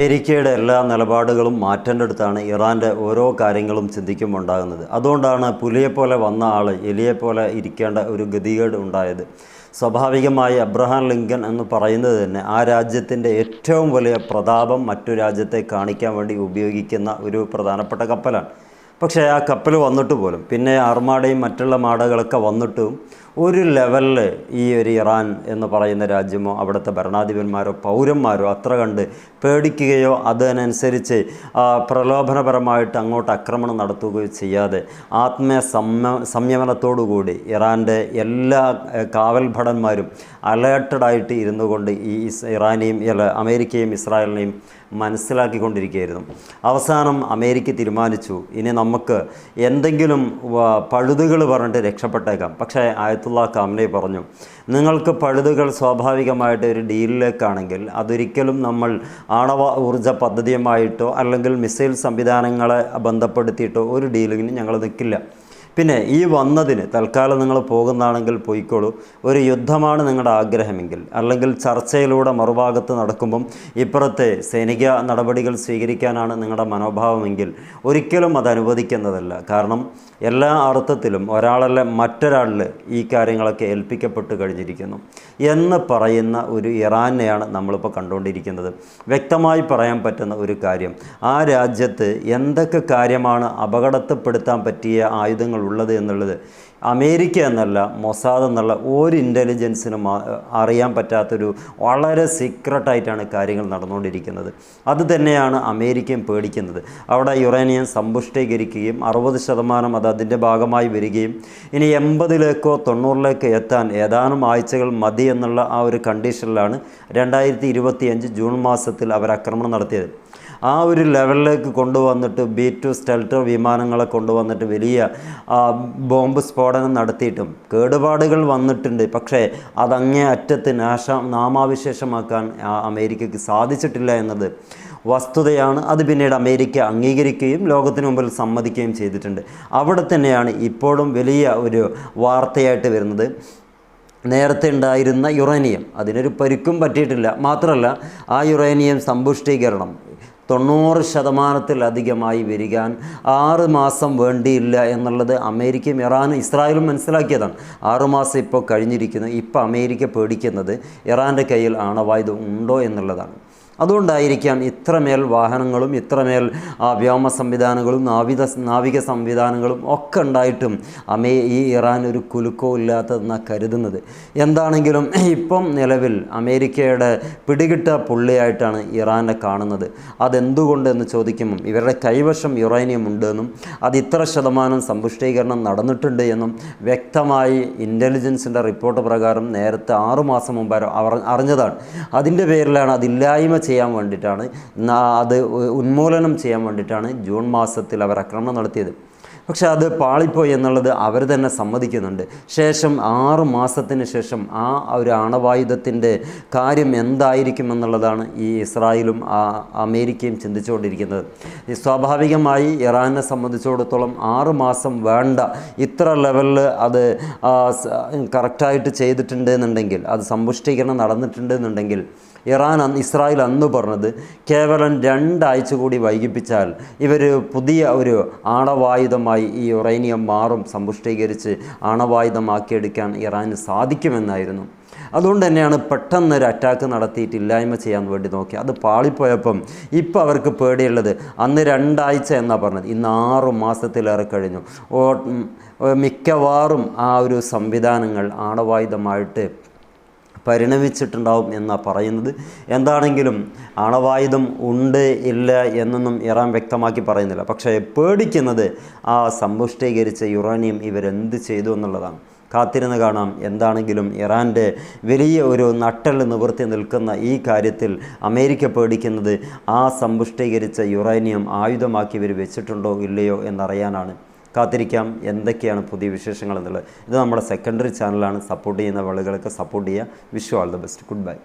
അമേരിക്കയുടെ എല്ലാ നിലപാടുകളും മാറ്റേണ്ടടുത്താണ് ഇറാന്റെ ഓരോ കാര്യങ്ങളും ചിന്തിക്കുമ്പോൾ ഉണ്ടാകുന്നത്. അതുകൊണ്ടാണ് പുലിയെപ്പോലെ വന്ന ആൾ എലിയെപ്പോലെ ഇരിക്കേണ്ട ഒരു ഗതികേട് ഉണ്ടായത്. സ്വാഭാവികമായി അബ്രഹാം ലിങ്കൻ എന്ന് പറയുന്നത് തന്നെ ആ രാജ്യത്തിന്റെ ഏറ്റവും വലിയ പ്രതാപം മറ്റു രാജ്യത്തെ കാണിക്കാൻ വേണ്ടി ഉപയോഗിക്കുന്ന ഒരു പ്രധാനപ്പെട്ട കപ്പലാണ്. പക്ഷേ ആ കപ്പൽ വന്നിട്ട് പോലും പിന്നെ അർമാടയും മറ്റുള്ള മാടകളൊക്കെ വന്നിട്ടും ഒരു ലെവലിൽ ഈ ഒരു ഇറാൻ എന്ന് പറയുന്ന രാജ്യമോ അവിടുത്തെ ഭരണാധിപന്മാരോ പൗരന്മാരോ അത്ര കണ്ട് പേടിക്കുകയോ അതിനനുസരിച്ച് പ്രലോഭനപരമായിട്ട് അങ്ങോട്ട് ആക്രമണം നടത്തുകയോ ചെയ്യാതെ ആത്മീയ സംയ സംയമനത്തോടുകൂടി ഇറാന്റെ എല്ലാ കാവൽഭടന്മാരും കാവൽ ഭടന്മാരും അലേർട്ടഡായിട്ട് ഇരുന്നു കൊണ്ട് ഈ ഇറാനെയും അമേരിക്കയും ഇസ്രായേലിനെയും മനസ്സിലാക്കിക്കൊണ്ടിരിക്കുകയായിരുന്നു. അവസാനം അമേരിക്ക തീരുമാനിച്ചു ഇനി നമുക്ക് എന്തെങ്കിലും പഴുതുകൾ പറഞ്ഞിട്ട് രക്ഷപ്പെട്ടേക്കാം. പക്ഷേ ആയത്തുള്ള കാമനെ പറഞ്ഞു നിങ്ങൾക്ക് പഴുതുകൾ സ്വാഭാവികമായിട്ട് ഒരു ഡീലിലേക്കാണെങ്കിൽ അതൊരിക്കലും നമ്മൾ ആണവ ഊർജ പദ്ധതിയുമായിട്ടോ അല്ലെങ്കിൽ മിസൈൽ സംവിധാനങ്ങളെ ബന്ധപ്പെടുത്തിയിട്ടോ ഒരു ഡീലിങ്ങിന് ഞങ്ങൾ നിൽക്കില്ല. പിന്നെ ഈ വന്നതിന് തൽക്കാലം നിങ്ങൾ പോകുന്നതാണെങ്കിൽ പോയിക്കോളൂ. ഒരു യുദ്ധമാണ് നിങ്ങളുടെ ആഗ്രഹമെങ്കിൽ. അല്ലെങ്കിൽ ചർച്ചയിലൂടെ മറുഭാഗത്ത് നടക്കുമ്പം ഇപ്പുറത്തെ സൈനിക നടപടികൾ സ്വീകരിക്കാനാണ് നിങ്ങളുടെ മനോഭാവമെങ്കിൽ ഒരിക്കലും അത് അനുവദിക്കുന്നതല്ല. കാരണം എല്ലാ അർത്ഥത്തിലും ഒരാളല്ല മറ്റൊരാളിൽ ഈ കാര്യങ്ങളൊക്കെ ഏൽപ്പിക്കപ്പെട്ട് കഴിഞ്ഞിരിക്കുന്നു. എന്ന് പറയുന്ന ഒരു ഇറാനെയാണ് നമ്മളിപ്പോൾ കണ്ടുകൊണ്ടിരിക്കുന്നത്. വ്യക്തമായി പറയാൻ പറ്റുന്ന ഒരു കാര്യം ആ രാജ്യത്ത് എന്തൊക്കെ കാര്യമാണ് അപകടത്തിൽപ്പെടുത്താൻ പറ്റിയ ആയുധങ്ങൾ ഉള്ളത് എന്നുള്ളത്. അമേരിക്ക എന്നല്ല മൊസാദ് എന്നുള്ള ഒരു ഇന്റലിജൻസിനും അറിയാൻ പറ്റാത്തൊരു വളരെ സീക്രട്ടായിട്ടാണ് കാര്യങ്ങൾ നടന്നുകൊണ്ടിരിക്കുന്നത്. അത് തന്നെയാണ് അമേരിക്കയും പേടിക്കുന്നത്. അവിടെ യുറേനിയം സമ്പുഷ്ടീകരിക്കുകയും അറുപത് ശതമാനം അത് അതിന്റെ ഭാഗമായി വരികയും ഇനി എൺപതിലേക്കോ തൊണ്ണൂറിലേക്കോ എത്താൻ ഏതാനും ആഴ്ചകൾ മതി എന്നുള്ള ആ ഒരു കണ്ടീഷനിലാണ് രണ്ടായിരത്തി ജൂൺ മാസത്തിൽ അവർ ആക്രമണം നടത്തിയത്. ആ ഒരു ലെവലിലേക്ക് കൊണ്ടുവന്നിട്ട് ബി ടു സ്റ്റെൽറ്റർ വിമാനങ്ങളെ കൊണ്ടുവന്നിട്ട് വലിയ ബോംബ് സ്ഫോടനം നടത്തിയിട്ടും കേടുപാടുകൾ വന്നിട്ടുണ്ട്. പക്ഷേ അതങ്ങേ അറ്റത്ത് നാശ നാമാവിശേഷമാക്കാൻ അമേരിക്കയ്ക്ക് സാധിച്ചിട്ടില്ല എന്നത് വസ്തുതയാണ്. അത് പിന്നീട് അമേരിക്ക അംഗീകരിക്കുകയും ലോകത്തിന് മുമ്പിൽ സമ്മതിക്കുകയും ചെയ്തിട്ടുണ്ട്. അവിടെ തന്നെയാണ് ഇപ്പോഴും വലിയ ഒരു വാർത്തയായിട്ട് വരുന്നത്. നേരത്തെ ഉണ്ടായിരുന്ന യുറേനിയം. അതിനൊരു പരുക്കും പറ്റിയിട്ടില്ല. മാത്രമല്ല ആ യുറേനിയം സമ്പുഷ്ടീകരണം തൊണ്ണൂറ് ശതമാനത്തിലധികമായി വരികാൻ ആറ് മാസം വേണ്ടിയില്ല എന്നുള്ളത് അമേരിക്കയും ഇറാനും ഇസ്രായേലും മനസ്സിലാക്കിയതാണ്. ആറുമാസം ഇപ്പോൾ കഴിഞ്ഞിരിക്കുന്നു. ഇപ്പോൾ അമേരിക്ക പേടിക്കുന്നത് ഇറാന്റെ കയ്യിൽ ആണവായുധം ഉണ്ടോ എന്നുള്ളതാണ്. അതുകൊണ്ടായിരിക്കാം ഇത്രമേൽ വാഹനങ്ങളും ഇത്രമേൽ വ്യോമ സംവിധാനങ്ങളും നാവിക നാവിക സംവിധാനങ്ങളും ഒക്കെ ഉണ്ടായിട്ടും അമേ ഈ ഇറാൻ ഒരു കുലുക്കോ ഇല്ലാത്തതെന്നാണ് കരുതുന്നത്. എന്താണെങ്കിലും ഇപ്പം നിലവിൽ അമേരിക്കയുടെ പിടികിട്ട പുള്ളിയായിട്ടാണ് ഇറാനെ കാണുന്നത്. അതെന്തുകൊണ്ടെന്ന് ചോദിക്കുമ്പം ഇവരുടെ കൈവശം യുറേനിയം ഉണ്ടെന്നും അത് ഇത്ര ശതമാനം സമ്പുഷ്ടീകരണം നടന്നിട്ടുണ്ട് എന്നും വ്യക്തമായി ഇന്റലിജൻസിന്റെ റിപ്പോർട്ട് പ്രകാരം നേരത്തെ ആറുമാസം മുമ്പ് അറിഞ്ഞതാണ്. അതിന്റെ പേരിലാണ് അതില്ലായ്മ ചെയ്യാൻ വേണ്ടിയിട്ടാണ്. അത് ഉന്മൂലനം ചെയ്യാൻ വേണ്ടിയിട്ടാണ് ജൂൺ മാസത്തിൽ അവർ ആക്രമണം നടത്തിയത്. പക്ഷെ അത് പാളിപ്പോയി എന്നുള്ളത് അവർ തന്നെ സമ്മതിക്കുന്നുണ്ട്. ശേഷം ആറ് മാസത്തിന് ശേഷം ആ ഒരു ആണവായുധത്തിന്റെ കാര്യം എന്തായിരിക്കും എന്നുള്ളതാണ് ഈ ഇസ്രായേലും അമേരിക്കയും ചിന്തിച്ചുകൊണ്ടിരിക്കുന്നത്. സ്വാഭാവികമായി ഇറാനെ സംബന്ധിച്ചിടത്തോളം ആറ് മാസം വേണ്ട. ഇത്ര ലെവലിൽ അത് കറക്റ്റായിട്ട് ചെയ്തിട്ടുണ്ട് എന്നുണ്ടെങ്കിൽ അത് സമ്പുഷ്ടീകരണം നടന്നിട്ടുണ്ട് എന്നുണ്ടെങ്കിൽ ഇറാൻ ഇസ്രായേൽ അന്ന് പറഞ്ഞത് കേവലം രണ്ടാഴ്ച കൂടി വൈകിപ്പിച്ചാൽ ഇവർ പുതിയ ഒരു ആണവായുധമായി ഈ യുറേനിയം മാറും സമ്പുഷ്ടീകരിച്ച് ആണവായുധമാക്കിയെടുക്കാൻ ഇറാന് സാധിക്കുമെന്നായിരുന്നു. അതുകൊണ്ട് തന്നെയാണ് പെട്ടെന്നൊരു അറ്റാക്ക് നടത്തിയിട്ട് ഇല്ലായ്മ ചെയ്യാൻ വേണ്ടി നോക്കി. അത് പാളിപ്പോയപ്പം ഇപ്പോൾ അവർക്ക് പേടിയുള്ളത് അന്ന് രണ്ടാഴ്ച എന്നാണ് പറഞ്ഞത്. ഇന്ന് ആറു മാസത്തിലേറെ കഴിഞ്ഞു. മിക്കവാറും ആ ഒരു സംവിധാനങ്ങൾ ആണവായുധമായിട്ട് പരിണമിച്ചിട്ടുണ്ടാവും എന്നാണ് പറയുന്നത്. എന്താണെങ്കിലും ആണവായുധം ഉണ്ട് ഇല്ല എന്നൊന്നും ഇറാൻ വ്യക്തമാക്കി പറയുന്നില്ല. പക്ഷേ പേടിക്കുന്നത് ആ സമ്പുഷ്ടീകരിച്ച യുറാനിയം ഇവരെന്ത് ചെയ്തു എന്നുള്ളതാണ്. കാത്തിരുന്ന് കാണാം എന്താണെങ്കിലും ഇറാന്റെ വലിയ ഒരു നട്ടൽ നിവർത്തി നിൽക്കുന്ന ഈ കാര്യത്തിൽ അമേരിക്ക പേടിക്കുന്നത് ആ സമ്പുഷ്ടീകരിച്ച യുറേനിയം ആയുധമാക്കി ഇവർ വെച്ചിട്ടുണ്ടോ ഇല്ലയോ എന്നറിയാനാണ്. കാത്തിരിക്കാം. എന്തൊക്കെയാണ് പുതിയ വിശേഷങ്ങൾ എന്നുള്ളത്? ഇത് നമ്മുടെ സെക്കൻഡറി ചാനലാണ് സപ്പോർട്ട് ചെയ്യുന്ന വളികൾക്ക് സപ്പോർട്ട് ചെയ്യുക wish you all the best good bye